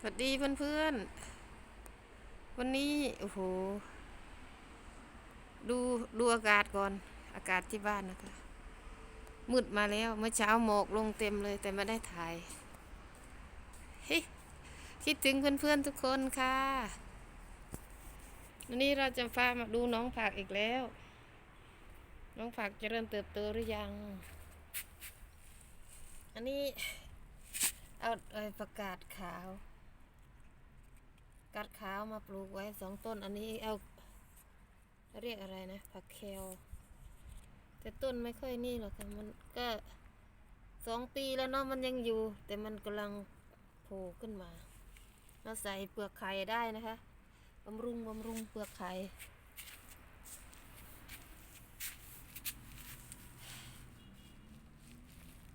สวัสดีเพื่อนๆ วันนี้ โอ้โห ดูดูอากาศก่อน อากาศที่บ้านนะคะ มืดมาแล้วเมื่อเช้าหมอกลงเต็มเลยแต่ไม่ได้ถ่ายเฮ้คิดถึงเพื่อนๆทุกคนค่ะ วันนี้เราจะพามาดูน้องผักอีกแล้ว น้องผักจะเริ่มเติบโตหรือยัง อันนี้เอาเอ่อประกาศขาว กัดขาวมาปลูกไว้สองต้น อันนี้เอาเรียกอะไรนะ ผักแคลแต่ต้นไม่ค่อยนี่หรอกค่ะมันก็สองปีแล้วเนาะมันยังอยู่ แต่มันกำลังโผล่ขึ้นมา เราใส่เปลือกไข่ได้นะคะบำรุงบำรุงเปลือกไข่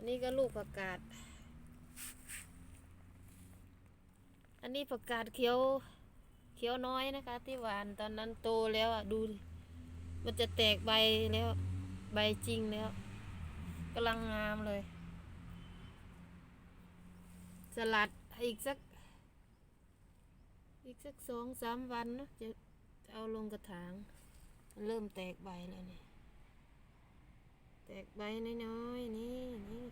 นนี้ก็ลูกผักกาด อันนี้ผักกาดเขียว ขียวน้อยนะคะ ที่หวานตอนนั้นโตแล้วอะดู มันจะแตกใบแล้ว ใบจริงแล้วกำลังงามเลย สลัดอีกสัก อีกสักสองสามวันเนะจะจะเอาลงกระถาง เริ่มแตกใบแล้วนี่แตกใบน้อยๆนี่นี่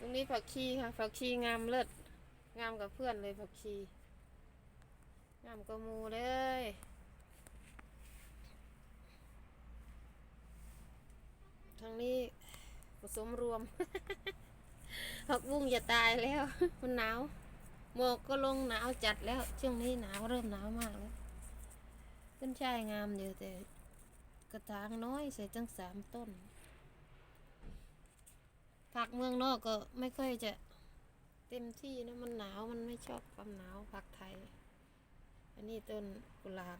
ตรง นี้ผักชีค่ะ ผักชีงามเลิศงามกับเพื่อนเลยผักชี งามกว่าหมูเลย ทางนี้ผสมรวม ผักบุ้งจะตายแล้ว มันหนาวหมอกก็ลงหนาวจัดแล้วช่วงนี้หนาวเริ่มหนาวมากแล้วขึ้นชายงามอยู่แต่กระถางน้อยใส่ตั้งสามต้น ผักเมืองนอกก็ไม่ค่อยจะเต็มที่นะมันหนาวมันไม่ชอบความหนาวผักไทย อันนี้ต้นกุหลาบ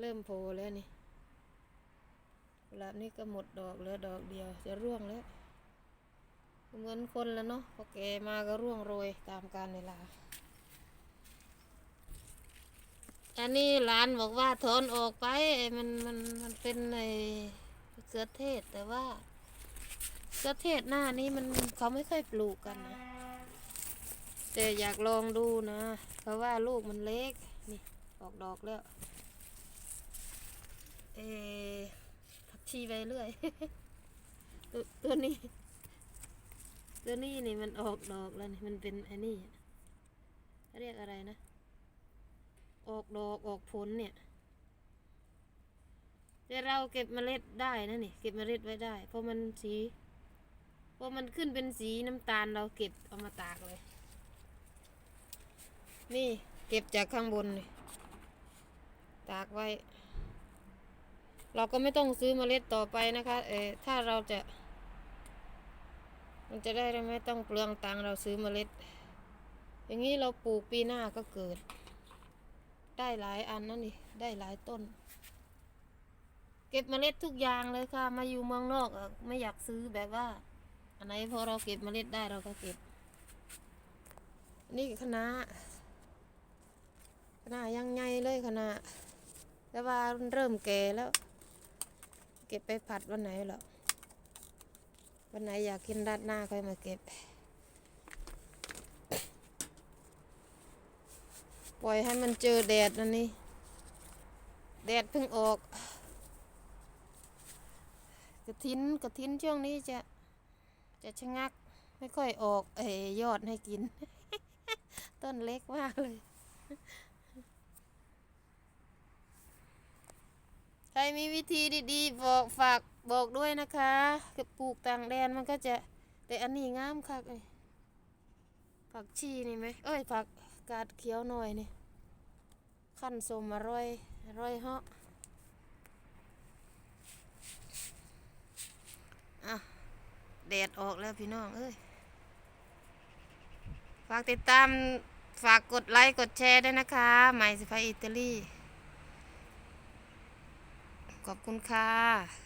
เริ่มโผล่แล้วนี่ กุหลาบนี่ก็หมดดอกเหลือดอกเดียว จะร่วงแล้ว เหมือนคนแล้วเนาะพอแกมาก็ร่วงโรยตามกาลเวลา อันนี้หลานบอกว่าถอนออกไปมันมันมันเป็นในเสือเทศแต่ว่าะเทศหน้านี้มันเขาไม่ค่อยปลูกกันนะ แต่อยากลองดูนะ เพราะว่าลูกมันเล็ก นี่ออกดอกแล้ว เออผักชีไปเรื่อยตัวตัวนี้ ตัวนี้นี่มันออกดอกแล้วนี่มันเป็นไอ้นี่เขาเรียกอะไรนะ ออกดอกออกผลเนี่ยแต่เราเก็บเมล็ดได้นะนี่ เก็บเมล็ดไว้ได้ เพราะมันสี พอมันขึ้นเป็นสีน้ำตาลเราเก็บเอามาตากเลย นี่เก็บจากข้างบนนี่ตากไว้ เราก็ไม่ต้องซื้อมเมล็ดต่อไปนะคะ เออถ้าเราจะ มันจะได้ไม่ต้องเปลืองตังเราซื้อมเมล็ด อย่างนี้เราปลูกปีหน้าก็เกิด ได้หลายอันนั่นนี่ได้หลายต้น เก็บมเมล็ดทุกอย่างเลยค่ะ มาอยู่เมืองนอกอะไม่อยากซื้อแบบว่า อันไหนพอเราเก็บเมล็ดได้เราก็เก็บ นี่คณะคณะยังไงเลยคณะแต่ว่าเริ่มแก่แล้ว เก็บไปผัดวันไหนหรอวันไหนอยากกินราดหน้าค่อยมาเก็บ ปล่อยให้มันเจอแดดนะนี่แดดเพิ่งออก กระทินกระทินช่วงนี้จะ จะชะงักไม่ค่อยออกเอยอดให้กิน ต้นเล็กมากเลย ใครมีวิธีดีๆ บอกฝากบอกด้วยนะคะกับปลูกต่างแดนมันก็จะ แต่อันนี้งามคักเลยผักชีนี่ไหมเอ้ยผักกาดเขียวหน่อยนี่ ขั้นสมอร่อยอร่อยเหาะอะ แดดออกแล้วพี่น้องเอ้ยฝากติดตามฝากกดไลค์กดแชร์ด้วยนะคะใหม่สิพาอิตาลี ขอบคุณค่ะ